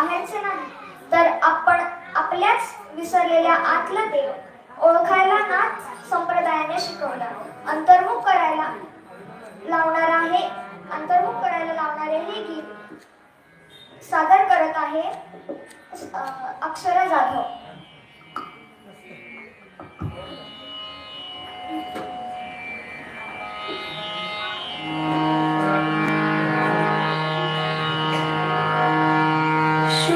बाहेरचे नाही तर आपण आपल्याच विसरलेल्या आतला देव ओळखायला नाच संप्रदायाने शिकवला. अंतर्मुख करायला लावणार आहे अंतर्मुख करायला लावणारे हे गीत सादर करत आहे अक्षरा जाधव